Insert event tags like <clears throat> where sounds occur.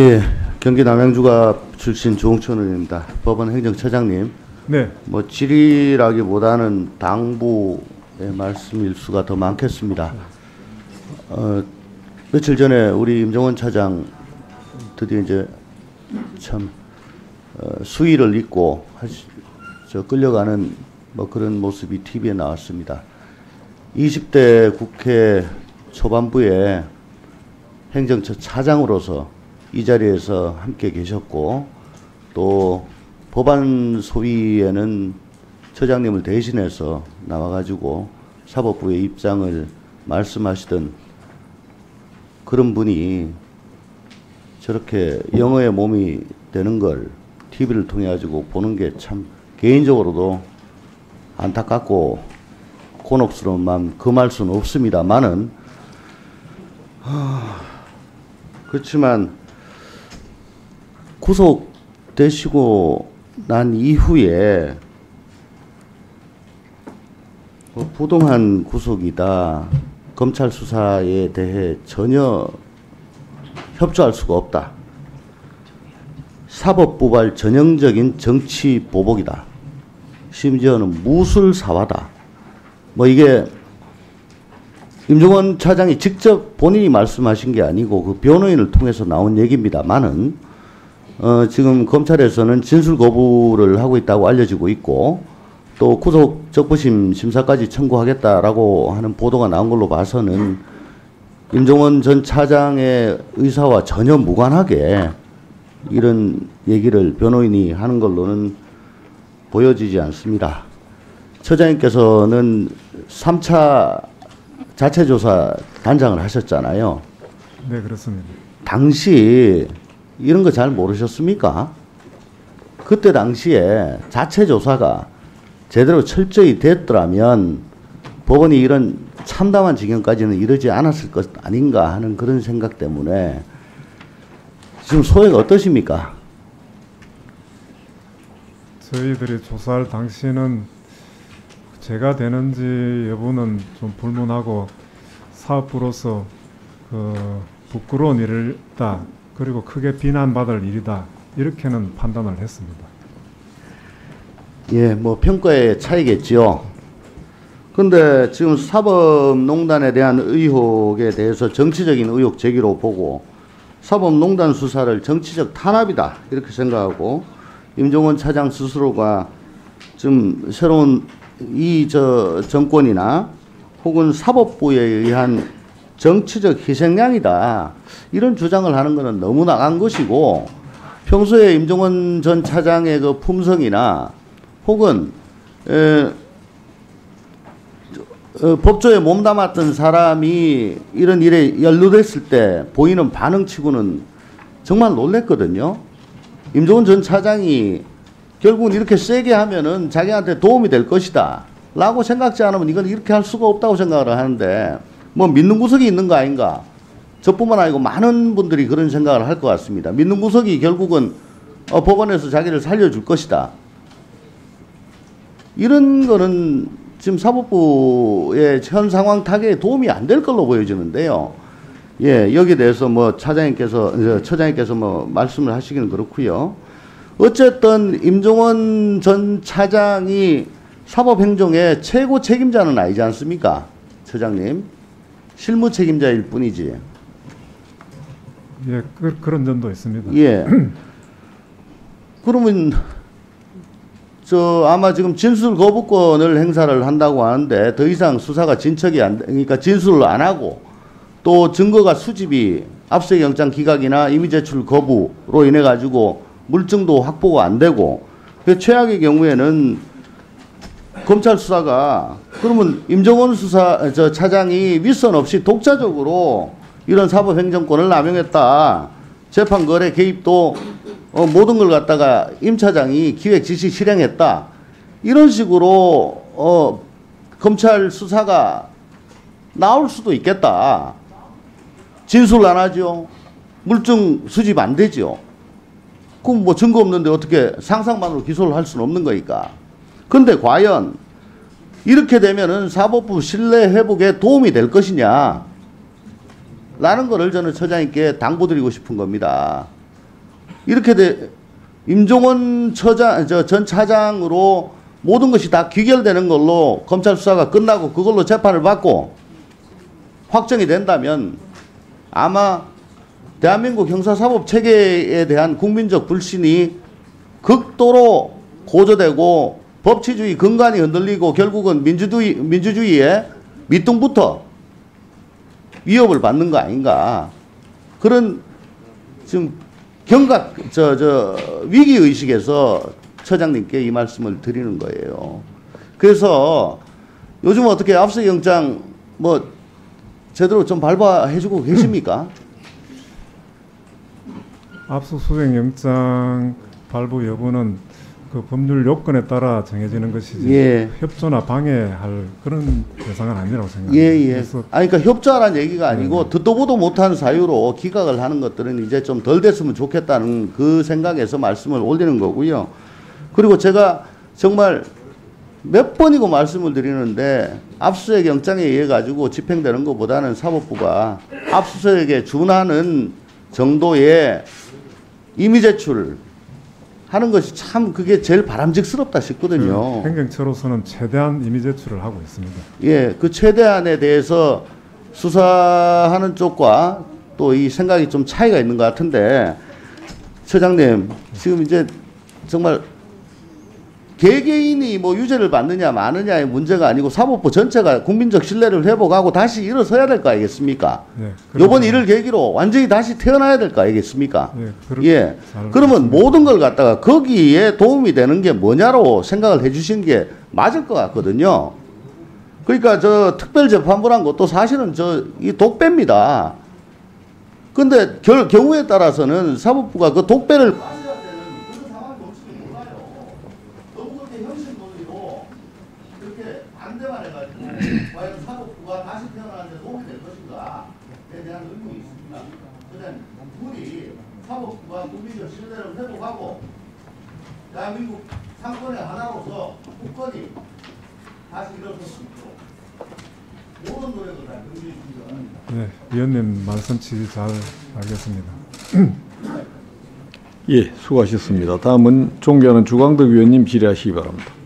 예, 경기 남양주가 출신 조홍천 의원입니다. 법원 행정처장님, 네, 뭐 질의라기보다는 당부의 말씀일 수가 더 많겠습니다. 어, 며칠 전에 우리 임종원 차장 드디어 이제 참 어, 수위를 잇고 하시, 저 끌려가는 뭐 그런 모습이 TV에 나왔습니다. 20대 국회 초반부에 행정처 차장으로서 이 자리에서 함께 계셨고 또 법안 소위에는 처장님을 대신해서 나와가지고 사법부의 입장을 말씀하시던 그런 분이 저렇게 영어의 몸이 되는 걸 TV를 통해 가지고 보는 게 참 개인적으로도 안타깝고 곤혹스러운 마음 금할 수는 없습니다만은 그렇지만 구속되시고 난 이후에 뭐 부동한 구속이다. 검찰 수사에 대해 전혀 협조할 수가 없다. 사법부발 전형적인 정치 보복이다. 심지어는 무술사화다. 뭐 이게 임종원 차장이 직접 본인이 말씀하신 게 아니고 그 변호인을 통해서 나온 얘기입니다만은 어 지금 검찰에서는 진술 거부를 하고 있다고 알려지고 있고 또 구속 적부심 심사까지 청구하겠다라고 하는 보도가 나온 걸로 봐서는 임종원 전 차장의 의사와 전혀 무관하게 이런 얘기를 변호인이 하는 걸로는 보여지지 않습니다. 처장님께서는 3차 자체 조사 단장을 하셨잖아요. 네 그렇습니다. 당시 이런 거 잘 모르셨습니까? 그때 당시에 자체 조사가 제대로 철저히 됐더라면 법원이 이런 참담한 지경까지는 이르지 않았을 것 아닌가 하는 그런 생각 때문에 지금 소회가 어떠십니까? 저희들이 조사할 당시는 제가 되는지 여부는 좀 불문하고 사업부로서 그 부끄러운 일이다 그리고 크게 비난받을 일이다 이렇게는 판단을 했습니다. 예, 뭐 평가의 차이겠지요. 근데 지금 사법농단에 대한 의혹에 대해서 정치적인 의혹 제기로 보고 사법농단 수사를 정치적 탄압이다 이렇게 생각하고 임종원 차장 스스로가 좀 새로운 이 저 정권이나 혹은 사법부에 의한 정치적 희생양이다 이런 주장을 하는 것은 너무 나간 것이고 평소에 임종원 전 차장의 그 품성이나 혹은 에, 어, 법조에 몸담았던 사람이 이런 일에 연루됐을 때 보이는 반응치고는 정말 놀랬거든요. 임종원 전 차장이 결국은 이렇게 세게 하면은 자기한테 도움이 될 것이다. 라고 생각지 않으면 이건 이렇게 할 수가 없다고 생각을 하는데 뭐 믿는 구석이 있는 거 아닌가. 저뿐만 아니고 많은 분들이 그런 생각을 할 것 같습니다. 믿는 구석이 결국은 어, 법원에서 자기를 살려줄 것이다. 이런 거는 지금 사법부의 현 상황 타개에 도움이 안 될 걸로 보여지는데요. 예, 여기에 대해서 뭐 차장님께서, 저 처장님께서 뭐 말씀을 하시기는 그렇고요. 어쨌든 임종원 전 차장이 사법행정의 최고 책임자는 아니지 않습니까? 처장님. 실무 책임자일 뿐이지. 예, 그, 그런 점도 있습니다. 예. <clears throat> 그러면 저 아마 지금 진술 거부권을 행사를 한다고 하는데 더 이상 수사가 진척이 안 돼- 그러니까 진술을 안 하고 또 증거가 수집이 압수수색 영장 기각이나 임의 제출 거부로 인해 가지고 물증도 확보가 안 되고 그 최악의 경우에는 검찰 수사가 그러면 임종원 수사 저 차장이 윗선 없이 독자적으로 이런 사법행정권을 남용했다. 재판 거래 개입도 어, 모든 걸 갖다가 임 차장이 기획 지시 실행했다. 이런 식으로 어, 검찰 수사가 나올 수도 있겠다. 진술 안 하죠. 물증 수집 안 되죠. 그럼 뭐 증거 없는데 어떻게 상상만으로 기소를 할 수는 없는 거니까. 근데 과연 이렇게 되면은 사법부 신뢰 회복에 도움이 될 것이냐? 라는 거를 저는 처장님께 당부드리고 싶은 겁니다. 이렇게 돼 임종원 처장 저 전 차장으로 모든 것이 다 귀결되는 걸로 검찰 수사가 끝나고 그걸로 재판을 받고 확정이 된다면 아마 대한민국 형사사법 체계에 대한 국민적 불신이 극도로 고조되고 법치주의 근간이 흔들리고 결국은 민주주의 민주주의의 밑둥부터 위협을 받는 거 아닌가 그런 지금 경각 저 저 위기 의식에서 처장님께 이 말씀을 드리는 거예요. 그래서 요즘 어떻게 압수 영장 뭐 제대로 좀 발부해주고 계십니까? 압수수색 영장 발부 여부는 그 법률 요건에 따라 정해지는 것이지 예. 협조나 방해할 그런 대상은 아니라고 생각합니다. 예, 예. 그래서 아니, 그러니까 협조하라는 얘기가 아니고 듣도 보도 못한 사유로 기각을 하는 것들은 이제 좀 덜 됐으면 좋겠다는 그 생각에서 말씀을 올리는 거고요. 그리고 제가 정말 몇 번이고 말씀을 드리는데 압수수색 영장에 의해 가지고 집행되는 것보다는 사법부가 압수수색에 준하는 정도의 이미 제출 하는 것이 참 그게 제일 바람직스럽다 싶거든요. 그 행정처로서는 최대한 이미 제출을 하고 있습니다. 예, 그 최대한에 대해서 수사하는 쪽과 또 이 생각이 좀 차이가 있는 것 같은데, 처장님, 지금 이제 정말 개개인이 뭐 유죄를 받느냐 마느냐의 문제가 아니고 사법부 전체가 국민적 신뢰를 회복하고 다시 일어서야 될 거 아니겠습니까? 예, 요번 그래서- 일을 계기로 완전히 다시 태어나야 될 거 아니겠습니까? 예, 그렇게 예. 잘 그러면 모든 걸 갖다가 거기에 도움이 되는 게 뭐냐로 생각을 해 주신 게 맞을 것 같거든요. 그러니까 저 특별재판부란 것도 사실은 저 이 독배입니다. 근데 결, 경우에 따라서는 사법부가 그 독배를 빠져야 되는 그런 상황이 올지도 몰라요. 너무 그렇게 현실론으로 그렇게 반대만 해가지고 과연 사법부가 다시 태어나는 데 도움이 될 것인가에 대한 의문이 있습니다. 그냥 둘이 사법부가 국민적 신뢰를 회복하고 대한민국 상권의 하나로서 국권이 다시 일어설 수 있도록 모든 노력을 다 경주해 주시기 바랍니다. 네, 위원님 말씀 취지 잘 알겠습니다. 예, 수고하셨습니다. 다음은 존경하는 주광덕 위원님 질의하시기 바랍니다.